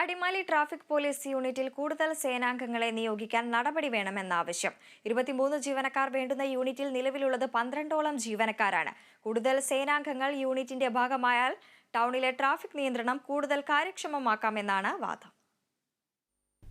Adimali traffic police യൂണിറ്റിൽ കൂടുതൽ സേനാംഗങ്ങളെ നിയോഗിക്കാൻ നടപടി വേണമെന്ന ആവശ്യം. ഇരുപത്തിമൂന്ന് ജീവനക്കാർ വേണ്ടുന്ന യൂണിറ്റിൽ നിലവിലുള്ളത് പന്ത്രണ്ടോളം ജീവനക്കാരാണ്. കൂടുതൽ സേനാംഗങ്ങൾ യൂണിറ്റിന്റെ ഭാഗമായാൽ ടൗണിലെ ട്രാഫിക് നിയന്ത്രണം കൂടുതൽ കാര്യക്ഷമമാക്കാമെന്നാണ് വാദം.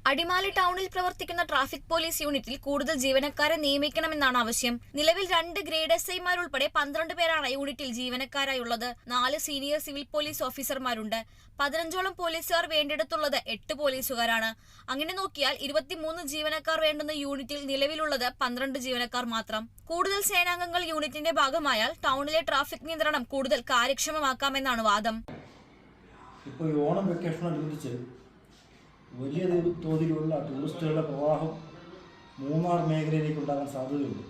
അടിമാലി ടൗണിൽ പ്രവർത്തിക്കുന്ന ട്രാഫിക് പോലീസ് യൂണിറ്റിൽ കൂടുതൽ ജീവനക്കാരെ നിയമിക്കണമെന്നാണ് ആവശ്യം. നിലവിൽ രണ്ട് ഗ്രേഡ് എസ് ഐമാരുൾപ്പെടെ പന്ത്രണ്ട് പേരാണ് യൂണിറ്റിൽ ജീവനക്കാരായുള്ളത്. നാല് സീനിയർ സിവിൽ പോലീസ് ഓഫീസർമാരുണ്ട്. പതിനഞ്ചോളം പോലീസുകാർ വേണ്ടിടത്തുള്ളത് എട്ട് പോലീസുകാരാണ്. അങ്ങനെ നോക്കിയാൽ ഇരുപത്തിമൂന്ന് ജീവനക്കാർ വേണ്ടുന്ന യൂണിറ്റിൽ നിലവിലുള്ളത് പന്ത്രണ്ട് ജീവനക്കാർ മാത്രം. കൂടുതൽ സേനാംഗങ്ങൾ യൂണിറ്റിന്റെ ഭാഗമായാൽ ടൗണിലെ ട്രാഫിക് നിയന്ത്രണം കൂടുതൽ കാര്യക്ഷമമാക്കാമെന്നാണ് വാദം. ഇപ്പോൾ ഓണം വലിയ തോതിലുള്ള ടൂറിസ്റ്റുകളുടെ പ്രവാഹം മൂന്നാർ മേഖലയിലേക്ക് ഉണ്ടാകാൻ സാധ്യതയുണ്ട്.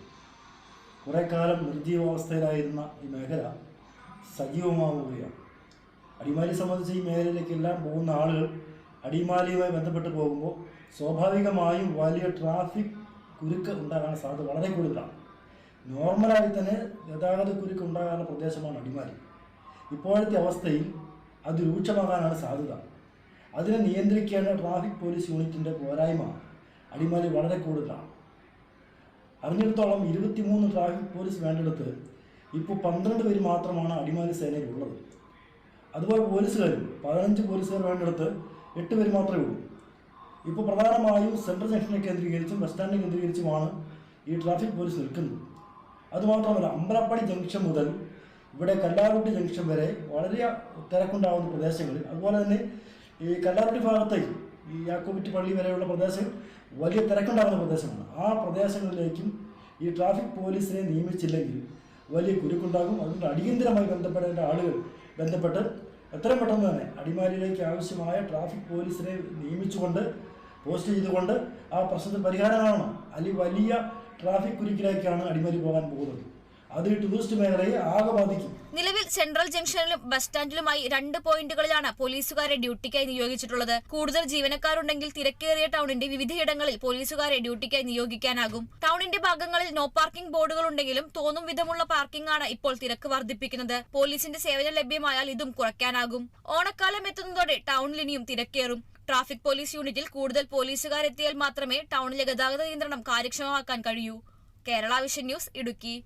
കുറേ കാലം നിർജീവാവസ്ഥയിലായിരുന്ന ഈ മേഖല സജീവമാവുകയാണ്. അടിമാലി സംബന്ധിച്ച് ഈ മേഖലയിലേക്കെല്ലാം പോകുന്ന ആളുകൾ അടിമാലിയുമായി ബന്ധപ്പെട്ട് പോകുമ്പോൾ സ്വാഭാവികമായും വലിയ ട്രാഫിക് കുരുക്ക് ഉണ്ടാകാൻ സാധ്യത വളരെ കൂടുതലാണ്. നോർമലായി തന്നെ ഗതാഗത കുരുക്ക് ഉണ്ടാകാനുള്ള പ്രദേശമാണ് അടിമാലി. ഇപ്പോഴത്തെ അവസ്ഥയിൽ അത് രൂക്ഷമാകാനാണ് സാധ്യത. അതിനെ നിയന്ത്രിക്കേണ്ട ട്രാഫിക് പോലീസ് യൂണിറ്റിന്റെ പോരായ്മ അടിമാലി വളരെ കൂടുതലാണ്. അറിഞ്ഞിടത്തോളം ഇരുപത്തിമൂന്ന് ട്രാഫിക് പോലീസ് വേണ്ടിടത്ത് ഇപ്പോൾ പന്ത്രണ്ട് പേര് മാത്രമാണ് അടിമാലി സേനയിൽ ഉള്ളത് അതുപോലെ പോലീസുകാരും പതിനഞ്ച് പോലീസുകാർ വേണ്ടിടത്ത് എട്ട് പേര് മാത്രമേ ഉള്ളൂ. ഇപ്പോൾ പ്രധാനമായും സെൻട്രൽ ജംഗ്ഷനെ കേന്ദ്രീകരിച്ചും ബസ് സ്റ്റാൻഡിനെ കേന്ദ്രീകരിച്ചുമാണ് ഈ ട്രാഫിക് പോലീസ് നിൽക്കുന്നത്. അതുമാത്രമല്ല അമ്പലപ്പടി ജംഗ്ഷൻ മുതൽ ഇവിടെ കല്ലാറുട്ടി ജംഗ്ഷൻ വരെ വളരെ തിരക്കുണ്ടാകുന്ന പ്രദേശങ്ങളിൽ അതുപോലെ തന്നെ ഈ കല്ലാറുട്ടി ഭാഗത്തേക്ക് ഈ യാക്കോബിറ്റ് പള്ളി വരെയുള്ള പ്രദേശം വലിയ തിരക്കുണ്ടാകുന്ന പ്രദേശമാണ്. ആ പ്രദേശങ്ങളിലേക്കും ഈ ട്രാഫിക് പോലീസിനെ നിയമിച്ചില്ലെങ്കിൽ വലിയ കുരുക്കുണ്ടാകും. അതുകൊണ്ട് അടിയന്തരമായി ബന്ധപ്പെടേണ്ട ആളുകൾ ബന്ധപ്പെട്ട് എത്രയും പെട്ടെന്ന് തന്നെ അടിമാലിയിലേക്ക് ആവശ്യമായ ട്രാഫിക് പോലീസിനെ നിയമിച്ചുകൊണ്ട് പോസ്റ്റ് ചെയ്തുകൊണ്ട് ആ പ്രശ്നത്തിന് പരിഹാരം കാണണം അല്ലെങ്കിൽ വലിയ ട്രാഫിക് കുരുക്കിലേക്കാണ് അടിമാലി പോകാൻ പോകുന്നത്. അത് ടൂറിസ്റ്റ് മേഖലയെ ആകെ ബാധിക്കും. നിലവിൽ സെൻട്രൽ ജംഗ്ഷനിലും ബസ് സ്റ്റാൻഡിലുമായി രണ്ട് പോയിന്റുകളിലാണ് പോലീസുകാരെ ഡ്യൂട്ടിക്കായി നിയോഗിച്ചിട്ടുള്ളത്. കൂടുതൽ ജീവനക്കാരുണ്ടെങ്കിൽ തിരക്കേറിയ ടൗണിന്റെ വിവിധയിടങ്ങളിൽ പോലീസുകാരെ ഡ്യൂട്ടിക്കായി നിയോഗിക്കാനാകും. ടൗണിന്റെ ഭാഗങ്ങളിൽ നോ പാർക്കിംഗ് ബോർഡുകൾ ഉണ്ടെങ്കിലും തോന്നും വിധമുള്ള പാർക്കിംഗ് ആണ് ഇപ്പോൾ തിരക്ക് വർദ്ധിപ്പിക്കുന്നത്. പോലീസിന്റെ സേവനം ലഭ്യമായാൽ ഇതും കുറയ്ക്കാനാകും. ഓണക്കാലം എത്തുന്നതോടെ ടൗണിൽ ഇനിയും തിരക്കേറും. ട്രാഫിക് പോലീസ് യൂണിറ്റിൽ കൂടുതൽ പോലീസുകാരെത്തിയാൽ മാത്രമേ ടൗണിലെ ഗതാഗത നിയന്ത്രണം കാര്യക്ഷമമാക്കാൻ കഴിയൂ. Kerala vision news Idukki.